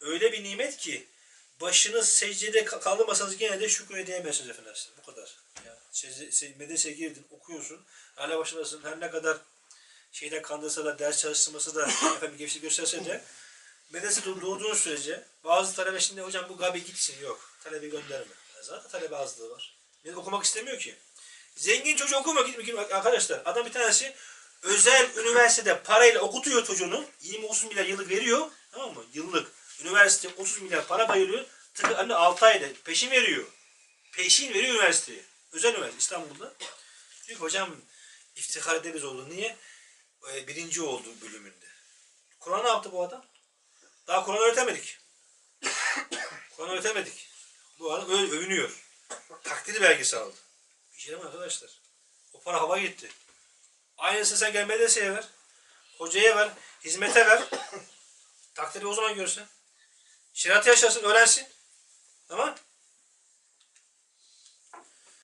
öyle bir nimet ki başınız secdede ka- kaldırmasanız gene de şükür edemezsiniz efendim. Bu kadar. Ya, secde- se- medreseye girdin, okuyorsun. Hala başındasın. Her ne kadar şeyden kandırsa da, ders çalıştırması da, efendim gevşek gösterse de medrese do- doğduğun sürece bazı talebe şimdi hocam bu gabi gitsin yok. Talebe gönderme. Ya zaten talebe azlığı var. Ne okumak istemiyor ki. Zengin çocuğu okuma gitmiyor arkadaşlar. Adam bir tanesi özel üniversitede parayla okutuyor çocuğunu. 20-30 milyar yıllık veriyor. Tamam mı? Yıllık. Üniversite 30 milyar para bayılıyor. Tıkı anne 6 ayda peşin veriyor. Peşin veriyor üniversiteye. Özel üniversite İstanbul'da. Ki hocam iftihar ederiz oldu. Niye? Ee, birinci oldu bölümünde. Kur'an ne yaptı bu adam? Daha Kur'an öğretemedik. Kur'an öğretemedik. Bu adam öyle övünüyor. Takdiri belgesi aldı. Bir şey mi arkadaşlar? O para hava gitti. Aynısını sen gel medreseye ver. Hocaya ver. Hizmete ver. Takdiri o zaman görsen. Şeriatı yaşasın, öğrensin.